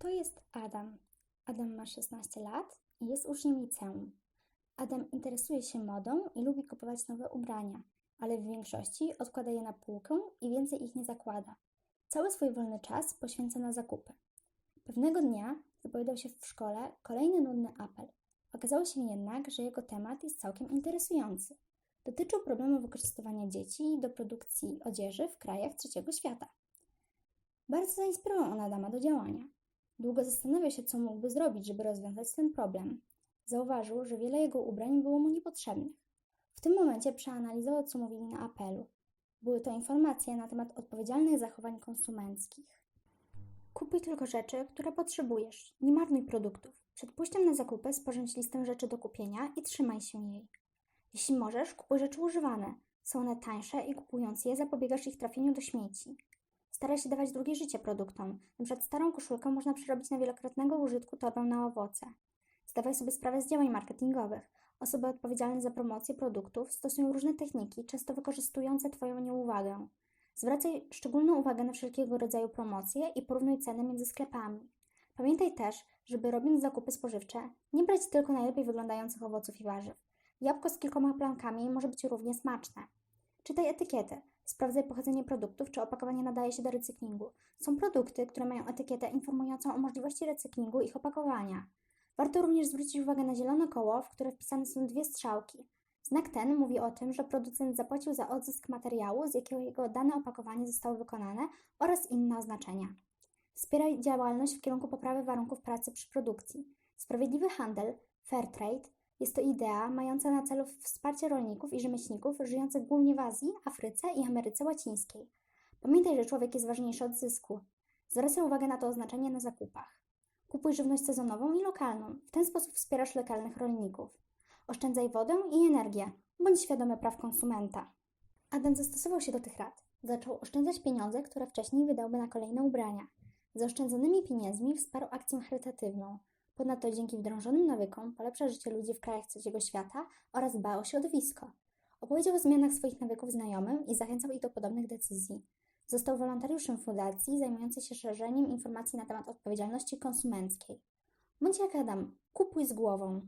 To jest Adam. Adam ma 16 lat i jest uczniem liceum. Adam interesuje się modą i lubi kupować nowe ubrania, ale w większości odkłada je na półkę i więcej ich nie zakłada. Cały swój wolny czas poświęca na zakupy. Pewnego dnia wypowiadał się w szkole kolejny nudny apel. Okazało się jednak, że jego temat jest całkiem interesujący. Dotyczył problemu wykorzystywania dzieci do produkcji odzieży w krajach trzeciego świata. Bardzo zainspirował on Adama do działania. Długo zastanawiał się, co mógłby zrobić, żeby rozwiązać ten problem. Zauważył, że wiele jego ubrań było mu niepotrzebnych. W tym momencie przeanalizował, co mówili na apelu. Były to informacje na temat odpowiedzialnych zachowań konsumenckich. Kupuj tylko rzeczy, które potrzebujesz. Nie marnuj produktów. Przed pójściem na zakupy sporządź listę rzeczy do kupienia i trzymaj się jej. Jeśli możesz, kupuj rzeczy używane. Są one tańsze i kupując je zapobiegasz ich trafieniu do śmieci. Staraj się dawać drugie życie produktom. Na przykład starą koszulkę można przerobić na wielokrotnego użytku torbę na owoce. Zdawaj sobie sprawę z działań marketingowych. Osoby odpowiedzialne za promocję produktów stosują różne techniki, często wykorzystujące Twoją nieuwagę. Zwracaj szczególną uwagę na wszelkiego rodzaju promocje i porównuj ceny między sklepami. Pamiętaj też, żeby robiąc zakupy spożywcze, nie brać tylko najlepiej wyglądających owoców i warzyw. Jabłko z kilkoma plankami może być równie smaczne. Czytaj etykiety. Sprawdzaj pochodzenie produktów, czy opakowanie nadaje się do recyklingu. Są produkty, które mają etykietę informującą o możliwości recyklingu ich opakowania. Warto również zwrócić uwagę na zielone koło, w które wpisane są dwie strzałki. Znak ten mówi o tym, że producent zapłacił za odzysk materiału, z jakiego jego dane opakowanie zostało wykonane oraz inne oznaczenia. Wspieraj działalność w kierunku poprawy warunków pracy przy produkcji. Sprawiedliwy handel, fair trade, jest to idea mająca na celu wsparcie rolników i rzemieślników żyjących głównie w Azji, Afryce i Ameryce Łacińskiej. Pamiętaj, że człowiek jest ważniejszy od zysku. Zwracaj uwagę na to oznaczenie na zakupach. Kupuj żywność sezonową i lokalną. W ten sposób wspierasz lokalnych rolników. Oszczędzaj wodę i energię. Bądź świadomy praw konsumenta. Adam zastosował się do tych rad. Zaczął oszczędzać pieniądze, które wcześniej wydałby na kolejne ubrania. Zaoszczędzonymi pieniędzmi wsparł akcję charytatywną. Ponadto dzięki wdrążonym nawykom polepsza życie ludzi w krajach trzeciego świata oraz dba o środowisko. Opowiedział o zmianach swoich nawyków znajomym i zachęcał ich do podobnych decyzji. Został wolontariuszem fundacji zajmującej się szerzeniem informacji na temat odpowiedzialności konsumenckiej. Bądź jak Adam, kupuj z głową.